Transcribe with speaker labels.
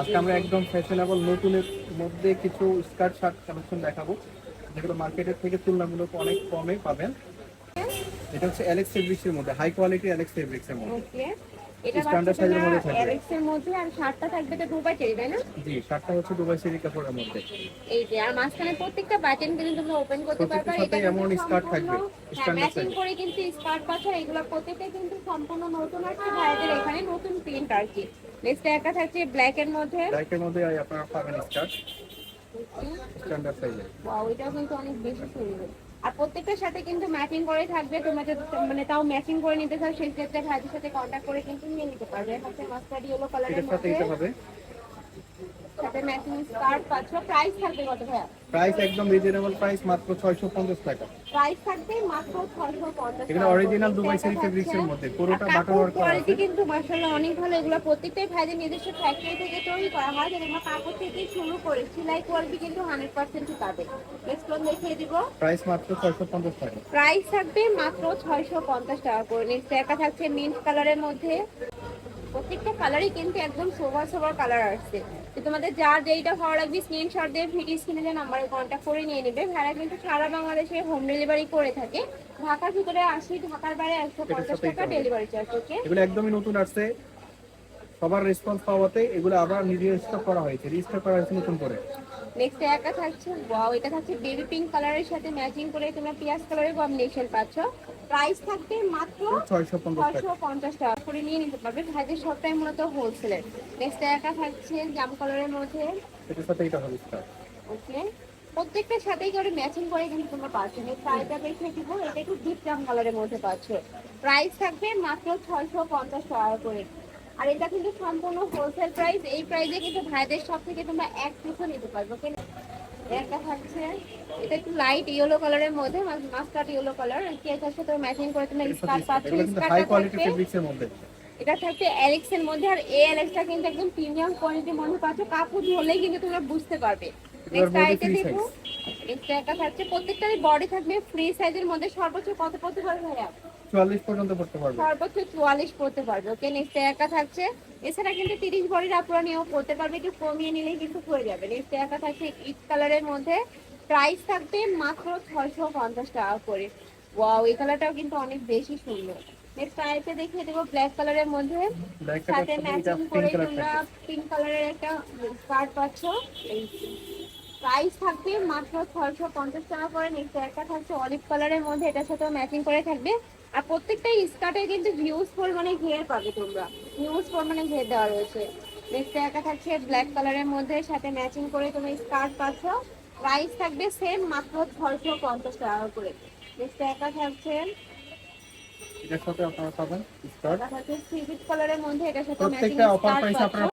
Speaker 1: আজকে আমরা একদম ফ্যাশনেবল নতুনের মধ্যে কিছু স্কার্ট শার্ট কালেকশন দেখাবো, যেগুলো মার্কেটের থেকে তুলনামূলক অনেক কমে পাবেন। এটা হচ্ছে অ্যালেক্স ফেব্রিক্সের মধ্যে হাই কোয়ালিটি অ্যালেক্স ফেব্রিক্সের মধ্যে।
Speaker 2: এটা
Speaker 1: Standard size মধ্যে থাকবে।
Speaker 2: এলএক্স এর মধ্যে আর শার্টটা থাকবে তো দুবাই চেরি তাই না?
Speaker 1: জি শার্টটা হচ্ছে দুবাই সিরি কাপড়ের মধ্যে।
Speaker 2: এই যে আর মাঝখানে প্রত্যেকটা বাটন কিন্তু তুমি ওপেন করতে পারবে।
Speaker 1: সাথে এমন থাকবে, standard
Speaker 2: ম্যাচিং করে কিন্তু স্কার্ট পাচ্ছ এগুলো প্রত্যেকটা কিন্তু সম্পূর্ণ নতুন আছে ভাইদের এখানে নতুন প্রিন্ট আর কি নেক্সট একটা থাকছে ব্ল্যাক এর মধ্যে।
Speaker 1: ব্ল্যাকের মধ্যে আপনারা পাবেন স্কার্ট স্ট্যান্ডার্ড
Speaker 2: ওয়াও এটাও কিন্তু অনেক বেশি সুন্দর। আর প্রত্যেকটার সাথে কিন্তু ম্যাচিং করে থাকবে। তোমরা যদি মানে তাও ম্যাচিং করে নিতে চাও সেই ক্ষেত্রে ভাইদের সাথে কন্ট্যাক্ট করে কিন্তু নিয়ে নিতে পারবে। হচ্ছে মাস্টার্ড ইয়েলো কালারের মধ্যে সাথে ম্যাচিং স্কার্ট পাচ্ছ। প্রাইস থাকবে কত ভাইয়া?
Speaker 1: প্রাইস একদম রিজনেবল প্রাইস মাত্র 650 টাকা।
Speaker 2: প্রাইস থাকবে মাত্র 650
Speaker 1: এগুলো অরিজিনাল দুবাই সিরি ফেব্রিক্সের মধ্যে। পুরোটা বাটন ওয়ার্ক করা আছে।
Speaker 2: কিন্তু মাশাআল্লাহ অনেক ভালো। এগুলো প্রত্যেকটাই ভাইদের নিজস্ব ফ্যাক্টরি থেকে তৈরি করা হয়। আমরা কাপড় থেকে শুরু করে সেলাই কোয়ালিটি কিন্তু 100% পাবে। নেক্সট দেখিয়ে দিব।
Speaker 1: প্রাইস মাত্র 650 টাকা।
Speaker 2: প্রাইস থাকবে মাত্র 650 টাকা করে। নেক্সট একটা থাকছে মিন্ট কালারের মধ্যে। প্রত্যেকটা কালারই কিন্তু একদম সোভার সোভার কালার আসছে। তো তোমাদের যার যেইটা ভালো লাগবে স্ক্রিনশট দিয়ে ভিডিও স্ক্রিনে যে নাম্বারে কন্ট্যাক্ট করে নিয়ে নেবে। ভাড়া কিন্তু সারা বাংলাদেশে হোম ডেলিভারি করে থাকে। ঢাকার ভিতরে আসি ঢাকার বাইরে একশো পঞ্চাশ টাকা ডেলিভারি চার্জ ওকে
Speaker 1: এগুলো একদমই নতুন আসছে। সবার রেসপন্স পাওয়াতে এগুলো আবার নিজে করা হয়েছে রিস্টক করা হয়েছে নতুন করে।
Speaker 2: নেক্সট একটা থাকছে ওয়াও এটা থাকছে বেবি পিঙ্ক কালারের সাথে ম্যাচিং করে তোমরা পিয়াজ কালারের কম্বিনেশন পাচ্ছ। প্রাইস থাকবে মাত্র
Speaker 1: 650 টাকা।
Speaker 2: করে নিয়ে নিতে পারবে। ভাইদের সবটাই মূলত হোলসেলের নেক্সট একা থাকছে জাম কালারের মধ্যে।
Speaker 1: এটার সাথে এটা হবে
Speaker 2: ওকে প্রত্যেকটার সাথেই করে ম্যাচিং করে কিন্তু তোমরা পাচ্ছ। প্রাইসটা দেখে দিব এটা একটু ডিপ জাম কালারের মধ্যে পাচ্ছ। প্রাইস থাকবে মাত্র ছয়শো পঞ্চাশ টাকা করে। আর এটা কিন্তু সম্পূর্ণ হোলসেল প্রাইস এই প্রাইসে কিন্তু ভাইদের সব থেকে তোমরা এক পিসও নিতে পারবে ওকে একটা থাকছে এটা একটু লাইট ইয়েলো কালারের মধ্যে মাস্টার্ড ইয়েলো কালার এটার সাথে ম্যাচিং করে তোমরা স্কার্ট পাচ্ছ
Speaker 1: এগুলো হাই কোয়ালিটি ফেব্রিক্সের মধ্যে।
Speaker 2: এটা থাকবে অ্যালেক্স এর মধ্যে আর এই অ্যালেক্সটা কিন্তু একদম প্রিমিয়াম কোয়ালিটির মধ্যে পাচ্ছ। কাপড় ধরলেই কিন্তু তোমরা বুঝতে পারবে। নেক্সট
Speaker 1: body
Speaker 2: আইটে
Speaker 1: free
Speaker 2: দেখো। নেক্সট একটা থাকছে প্রত্যেকটারই বডি থাকবে ফ্রি সাইজের মধ্যে। সর্বোচ্চ কত পড়তে পারবে ভাইয়া?
Speaker 1: 44 পর্যন্ত পড়তে পারবে।
Speaker 2: সর্বোচ্চ চুয়াল্লিশ পড়তে পারবে। ওকে নেক্সট একা থাকছে। এছাড়া কিন্তু তিরিশ বডির আপনারা নিয়েও পড়তে পারবে। একটু কমিয়ে নিলেই কিন্তু হয়ে যাবে। নেক্সট একা থাকছে ইট কালারের মধ্যে। প্রাইস থাকবে মাত্র ছয়শো পঞ্চাশ টাকা করে। ওয়াও এই কালারটাও কিন্তু অনেক বেশি সুন্দর। নেক্সট আইতে দেখিয়ে দেবো ব্ল্যাক কালারের মধ্যে। সাথে ম্যাচিং করে তোমরা পিঙ্ক কালারের একটা স্কার্ট পাচ্ছ। এই প্রাইস থাকবে মাত্র ছয়শো পঞ্চাশ টাকা করে নেক্সট একটা থাকছে অলিভ কালারের মধ্যে এটার সাথেও ম্যাচিং করে থাকবে। আর প্রত্যেকটাই স্কার্টে কিন্তু ভিউজ মানে ঘের পাবে তোমরা। ভিউজ মানে ঘের দেওয়া রয়েছে। নেক্সট একটা থাকছে ব্ল্যাক কালারের মধ্যে সাথে ম্যাচিং করে তুমি স্কার্ট পাচ্ছ। প্রাইস থাকবে সেম মাত্র ছয়শো পঞ্চাশ টাকা করে। নেক্সট একটা থাকছে
Speaker 1: এটার সাথে আপনারা পাবেন স্কার্ট
Speaker 2: কালারের মধ্যে এটার সাথে ম্যাচিং
Speaker 1: প্রত্যেকটা
Speaker 2: স্কার্ট
Speaker 1: প্রাইস আপনারা